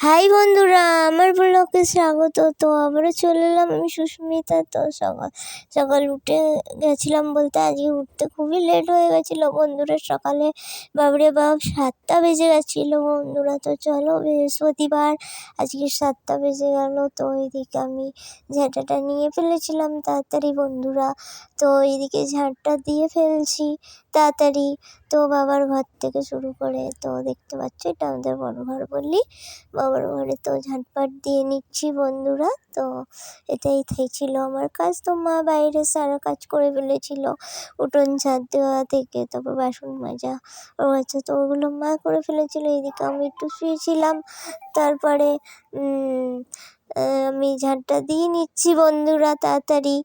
High বন্ধুরা, আমার ব্লগে স্বাগত। তো আবারও চলে এলাম আমি সুস্মিতা। তো সকাল সকাল উঠে গেছিলাম বলতে আজকে উঠতে খুবই লেট হয়ে গেছিল বন্ধুরা। সকালে বাবরে বাপ, সাতটা বেজে গেছিল বন্ধুরা। তো চলো বৃহস্পতিবার, আজকে সাতটা বেজে গেল। তো এইদিকে আমি ঝাঁটাটা নিয়ে ফেলেছিলাম তাড়াতাড়ি বন্ধুরা। তো এইদিকে ঝাঁটটা দিয়ে ফেলছি তাড়াতাড়ি। তো বাবার ঘর থেকে শুরু করে তো দেখতে পাচ্ছ, এটা আমাদের বড় ঘর বললি। বাবার ঘরে তো ঝাঁটপাট দিয়ে নিচ্ছি বন্ধুরা, তো এটাই ছিল আমার কাজ। তো মা বাইরে সারা কাজ করে ফেলেছিল উঠোন ঝাঁট দেওয়া থেকে, তারপর বাসন মাজা ও আচ্ছা তো ওগুলো মা করে ফেলেছিল এদিকে আমি একটু শুয়েছিলাম। তারপরে আমি ঝাঁটটা দিয়ে নিচ্ছি বন্ধুরা তাড়াতাড়ি।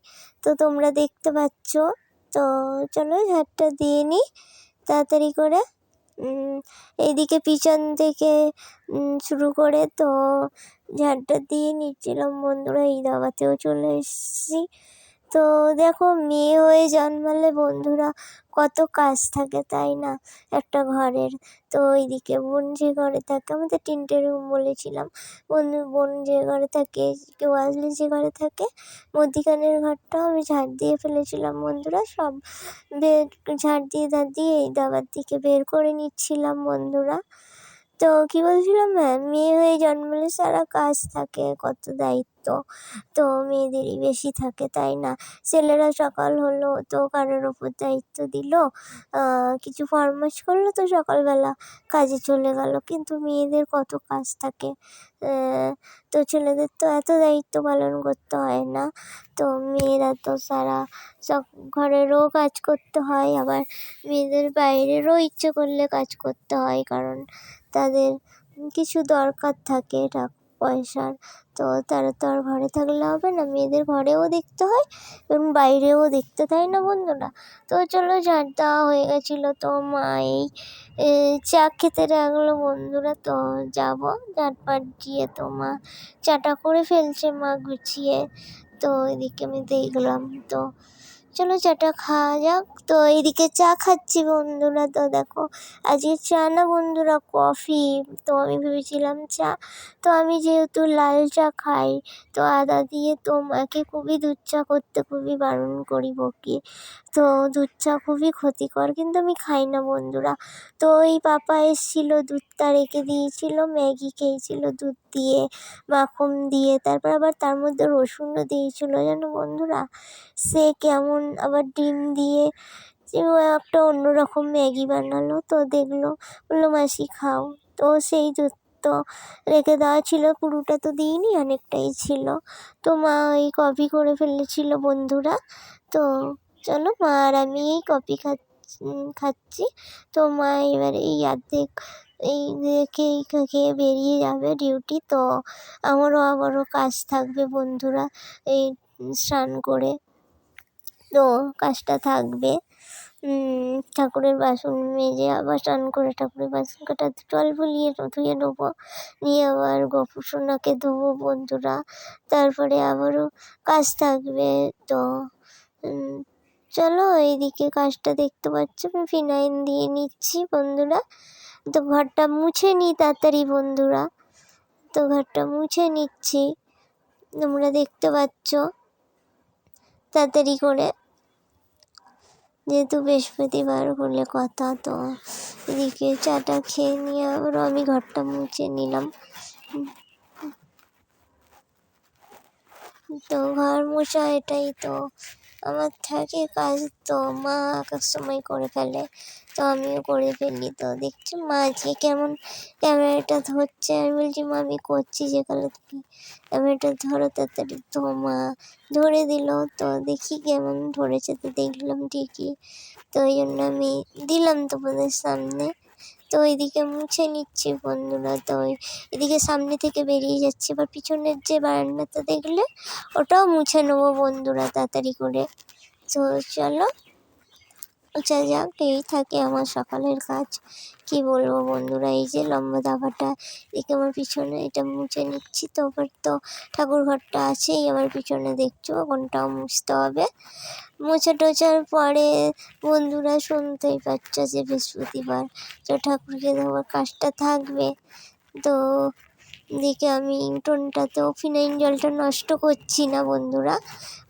তো তোমরা দেখতে পাচ্ছ, তো চলো ঝাঁটটা দিয়ে নিই। তাড়াতাড়ি করে এইদিকে পিছন থেকে শুরু করে তো ঝাঁটটা দিয়ে নিচ্ছিলাম। বন্ধুরা, এই দাবাতেও চলে এসেছি। তো দেখো মেয়ে হয়ে জন্মালে বন্ধুরা কত কাজ থাকে, তাই না? একটা ঘরের। তো ওইদিকে বোন যে ঘরে থাকে আমাদের তিনটে রুম বলেছিলাম। বন্ধু বোন যে ঘরে থাকে, কেউ আসলে যে ঘরে থাকে, মধ্যিখানের ঘরটাও আমি ঝাঁট দিয়ে ফেলেছিলাম বন্ধুরা। সব বের ঝাঁট দিয়ে ঝাঁট দিয়ে এই দাবার দিকে বের করে নিচ্ছিলাম বন্ধুরা। তো কী বলছিলাম হ্যাঁ মেয়ে হয়ে জন্মালে সারা কাজ থাকে, কত দায়িত্ব। তো মেয়েদেরই বেশি থাকে, তাই না? ছেলেরা সকাল হলো তো কারোর ওপর দায়িত্ব দিল কিছু ফরমাস করল তো সকালবেলা কাজে চলে গেল। কিন্তু মেয়েদের কত কাজ থাকে তো ছেলেদের তো এত দায়িত্ব পালন করতে হয় না। তো মেয়েরা তো সারা সব ঘরেরও কাজ করতে হয়, আবার মেয়েদের বাইরেরও ইচ্ছে করলে কাজ করতে হয়, কারণ তাদের কিছু দরকার থাকে টাকা পয়সার। তো তারা তো আর ঘরে থাকলে হবে না, মেয়েদের ঘরেও দেখতে হয় এবং বাইরেও দেখতে তাই না বন্ধুরা। তো চলো ঝাঁট দেওয়া হয়ে গেছিল তো মা এই চা খেতে রাখল বন্ধুরা, তো যাব। যাব ঝাঁটপাট দিয়ে তো মা চাটা করে ফেলছে মা গুছিয়ে। তো এদিকে আমি দেখলাম তো চলো চাটা খাওয়া যাক। তো এইদিকে চা খাচ্ছি বন্ধুরা। তো দেখো, আজকে চা না বন্ধুরা, কফি। তো আমি ভেবেছিলাম চা। তো আমি যেহেতু লাল চা খাই, তো আদা দিয়ে তো মাকে খুবই দুধ চা করতে খুবই বারণ করি, বকি। তো দুধ চা খুবই ক্ষতিকর, কিন্তু আমি খাই না বন্ধুরা। তো ওই পাপা এসেছিল, দুধটা রেখে দিয়েছিল, ম্যাগি খেয়েছিল দুধ দিয়ে, মাখন দিয়ে, তারপর আবার তার মধ্যে রসুনও দিয়েছিলো। জানো বন্ধুরা, সে কেমন আবার ডিম দিয়ে একটা অন্যরকম ম্যাগি বানালো। তো দেখল, বলল, মাসি, খাও। তো সেই তো রেখে দেওয়া ছিল, পুরোটা তো দিইনি, অনেকটাই ছিল। তো মা ওই কপি করে ফেলেছিল বন্ধুরা। তো চলো, মা আর আমি এই কপি খাচ্ছি তো মা এবার এই অর্ধেক, এই খেয়ে খেয়ে বেরিয়ে যাবে ডিউটি। তো আমারও আবারও কাজ থাকবে বন্ধুরা, এই স্নান করে। তো কাজটা থাকবে। ঠাকুরের বাসন মেজে আবার স্নান করে ঠাকুরের বাসন কাটা জল বুলিয়ে ধুয়ে নেব। নিয়ে আবার গপু সোনাকে ধোবো বন্ধুরা। তারপরে আবারও কাজ থাকবে তো চলো এইদিকে কাজটা দেখতে পাচ্ছ। আমি ফিনাইল দিয়ে নিচ্ছি বন্ধুরা। তো ঘরটা মুছে নিই তাড়াতাড়ি বন্ধুরা। তো ঘরটা মুছে নিচ্ছি। তোমরা দেখতে পাচ্ছ। তাড়াতাড়ি করে যেহেতু বৃহস্পতিবার বলে কথা, তো এদিকে চাটা খেয়ে নিয়ে আবার আমি ঘরটা মুছে নিলাম। তো ঘর মোছা এটাই তো। আমার থাকে কাজ তো মা এক সময় করে ফেলে, তো আমিও করে ফেলি। তো দেখছি মা আজকে কেমন ক্যামেরাটা ধরছে। আমি বলছি, মা, আমি করছি যেখানে ক্যামেরাটা ধরো তাড়াতাড়ি। তো মা ধরে দিল। তো দেখি কেমন ধরেছে, তো দেখলাম ঠিকই। তো ওই জন্য আমি দিলাম তোমাদের সামনে। তো এদিকে মুছে নিচ্ছি বন্ধুরা। তো এদিকে সামনে থেকে বেরিয়ে যাচ্ছে। এবার পিছনের যে বারান্দাটা দেখলে ওটাও মুছে নেব বন্ধুরা তাড়াতাড়ি করে। তো চলো আচ্ছা যাক, এই থাকে আমার সকালের কাজ। কি বলব বন্ধুরা, এই যে লম্বা দাবাটা দেখে আমার পিছনে এটা মুছে নিচ্ছি। তো আবার তো ঠাকুর ঘরটা আছেই, আমার পিছনে দেখছ ওখানটাও মুছতে হবে। মোছা টোছার পরে বন্ধুরা শুনতেই পাচ্ছ যে বৃহস্পতিবার, তো ঠাকুরকে দেওয়ার কাজটা থাকবে। তো দিকে আমি উঠোনটাতেও ফিনাইল জলটা নষ্ট করছি না, বন্ধুরা।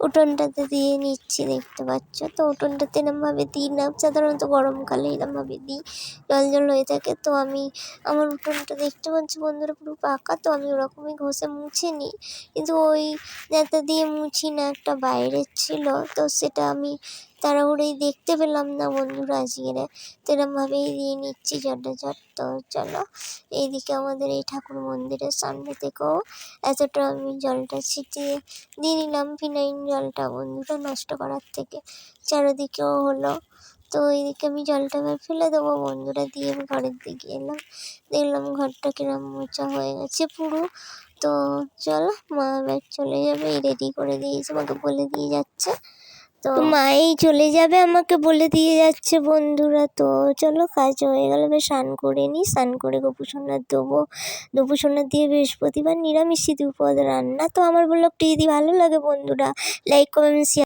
উঠোনটাতে দিয়ে নিচ্ছি, দেখতে পাচ্ছ? তো উঠোনটাতে এরমভাবে দিই না, সাধারণত গরমকালে এরমভাবে দিই, জল জল হয়ে থাকে। তো আমি, আমার উঠোনটা দেখতে পাচ্ছি, বন্ধুরা, পুরো পাকা। তো আমি ওরকমই ঘষে মুছে নিই। কিন্তু ওই যাতে দিয়ে মুছি না, একটা বাইরের ছিল। তো সেটা আমি তাড়াহুড়োই দেখতে পেলাম না বন্ধুরা আজকে তো এরমভাবেই দিয়ে নিচ্ছি ঝটটা ঝট। তো চলো, এইদিকে আমাদের এই ঠাকুর মন্দিরের সামনে থেকেও এতটা আমি জলটা ছিটিয়ে দিয়ে নিলাম ফিনাইল জলটা। বন্ধুরা নষ্ট করার থেকে চারিদিকেও হলো। তো এইদিকে আমি জলটা এবার ফেলে দেবো। বন্ধুরা দিয়ে আমি ঘরের দিকে এলাম। দেখলাম ঘরটা কিরম মোছা হয়ে গেছে পুরো। তো চলো, মা এবার চলে যাবে। রেডি করে দিয়েছে আমাকে বলে দিয়ে যাচ্ছে। তো মাই চলে যাবে, আমাকে বলে দিয়ে যাচ্ছে বন্ধুরা। তো চলো, কাজ হয়ে গেলে বেশ স্নান করে নিই স্নান করে গোপুসোনার দেবো। গোপুসোনার দিয়ে বৃহস্পতিবার নিরামিষ দুপদ রান্না। তো আমার ব্লগটি যদি ভালো লাগে বন্ধুরা লাইক কমেন্ট শেয়ার